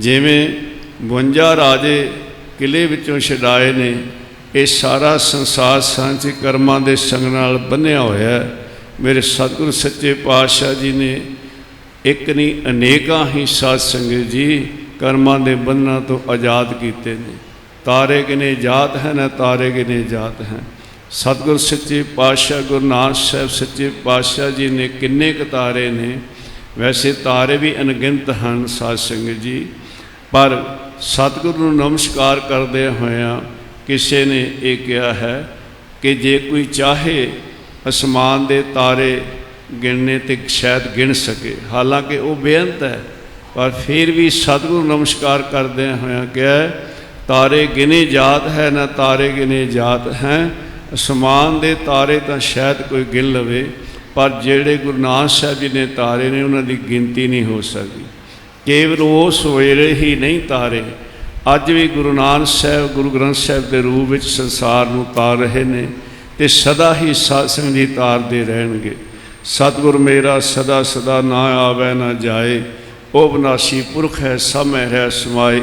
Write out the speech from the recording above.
ਜਿਵੇਂ 52 ਰਾਜੇ ਕਿਲੇ ਵਿੱਚੋਂ ਛਡਾਏ ਨੇ, ਇਹ ਸਾਰਾ ਸੰਸਾਰ ਸਾਂਝ ਕਰਮਾਂ ਦੇ ਸੰਗ ਨਾਲ ਬੰਨਿਆ ਹੋਇਆ ਹੈ। ਮੇਰੇ ਸਤਿਗੁਰ ਸੱਚੇ ਪਾਤਸ਼ਾਹ ਜੀ ਨੇ ਇੱਕ ਨਹੀਂ, ਅਨੇਕਾਂ ਹੀ ਸਾਧ ਸੰਗਤ ਜੀ ਕਰਮਾਂ ਦੇ ਬੰਧਨਾਂ ਤੋਂ ਆਜ਼ਾਦ ਕੀਤੇ ਨੇ। ਤਾਰੇ ਕਿਨੇ ਜਾਤ ਹੈ, ਨਾ ਤਾਰੇ ਕਿਨੇ ਜਾਤ ਹੈ। ਸਤਿਗੁਰ ਸੱਚੇ ਪਾਤਸ਼ਾਹ, ਗੁਰੂ ਨਾਨਕ ਸਾਹਿਬ ਸੱਚੇ ਪਾਤਸ਼ਾਹ ਜੀ ਨੇ ਕਿੰਨੇ ਕੁ ਤਾਰੇ ਨੇ। ਵੈਸੇ ਤਾਰੇ ਵੀ ਅਣਗਿਣਤ ਹਨ ਸਾਧ ਸੰਗਤ ਜੀ। ਪਰ ਸਤਿਗੁਰੂ ਨੂੰ ਨਮਸਕਾਰ ਕਰਦੇ ਹੋਇਆਂ ਕਿਸੇ ਨੇ ਇਹ ਕਿਹਾ ਹੈ ਕਿ ਜੇ ਕੋਈ ਚਾਹੇ ਅਸਮਾਨ ਦੇ ਤਾਰੇ ਗਿਣਨੇ ਤੇ ਸ਼ਾਇਦ ਗਿਣ ਸਕੇ। ਹਾਲਾਂਕਿ ਉਹ ਬੇਅੰਤ ਹੈ, ਪਰ ਫਿਰ ਵੀ ਸਤਿਗੁਰੂ ਨਮਸਕਾਰ ਕਰਦੇ ਹੋਇਆਂ ਕਿਹਾ ਤਾਰੇ ਗਿਨੇ ਜਾਤ ਹੈ, ਨਾ ਤਾਰੇ ਗਿਨੇ ਜਾਤ ਹੈ। ਅਸਮਾਨ ਦੇ ਤਾਰੇ ਤਾਂ ਸ਼ਾਇਦ ਕੋਈ ਗਿਣ ਲਵੇ, ਪਰ ਜਿਹੜੇ ਗੁਰੂ ਨਾਨਕ ਸਾਹਿਬ ਜੀ ਨੇ ਤਾਰੇ ਨੇ, ਉਹਨਾਂ ਦੀ ਗਿਣਤੀ ਨਹੀਂ ਹੋ ਸਕਦੀ। ਕੇਵਲ ਉਹ ਸਵੇਰੇ ਹੀ ਨਹੀਂ ਤਾਰੇ। ਅੱਜ ਵੀ ਗੁਰੂ ਨਾਨਕ ਸਾਹਿਬ, ਗੁਰੂ ਗ੍ਰੰਥ ਸਾਹਿਬ ਦੇ ਰੂਪ ਵਿੱਚ ਸੰਸਾਰ ਨੂੰ ਤਾਰ ਰਹੇ ਨੇ ਤੇ ਸਦਾ ਹੀ ਸਾਧ ਸੰਗਤ ਜੀ ਤਾਰਦੇ ਰਹਿਣਗੇ। ਸਤਿਗੁਰ ਮੇਰਾ ਸਦਾ ਸਦਾ ਨਾ ਆਵੇ ਨਾ ਜਾਏ, ਉਹ ਬਨਾਸੀ ਪੁਰਖ ਹੈ ਸਮੈ ਮਹਿ ਰਹਿ ਸਮਾਏ।